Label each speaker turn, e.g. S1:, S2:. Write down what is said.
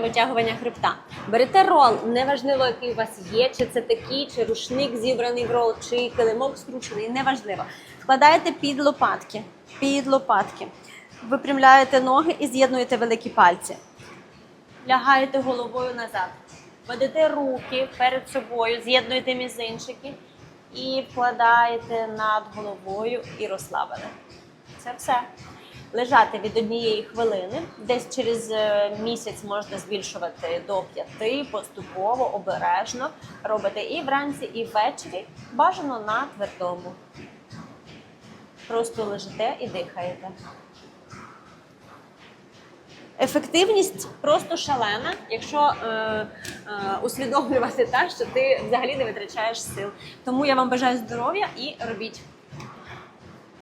S1: витягування хребта. Берете рол, неважливо, який у вас є, чи це такий, чи рушник зібраний в рол, чи килимок скручений, неважливо. Вкладаєте під лопатки, під лопатки. Випрямляєте ноги і з'єднуєте великі пальці. Лягаєте головою назад. Ведете руки перед собою, з'єднуєте мізинчики і вкладаєте над головою і розслабили. Це все. Лежати від однієї хвилини, десь через е, місяць можна збільшувати до п'яти, поступово, обережно. Робите і вранці, і ввечері. Бажано на твердому. Просто лежите і дихаєте. Ефективність просто шалена, якщо е, е, усвідомлювати так, що ти взагалі не витрачаєш сил. Тому я вам бажаю здоров'я і робіть.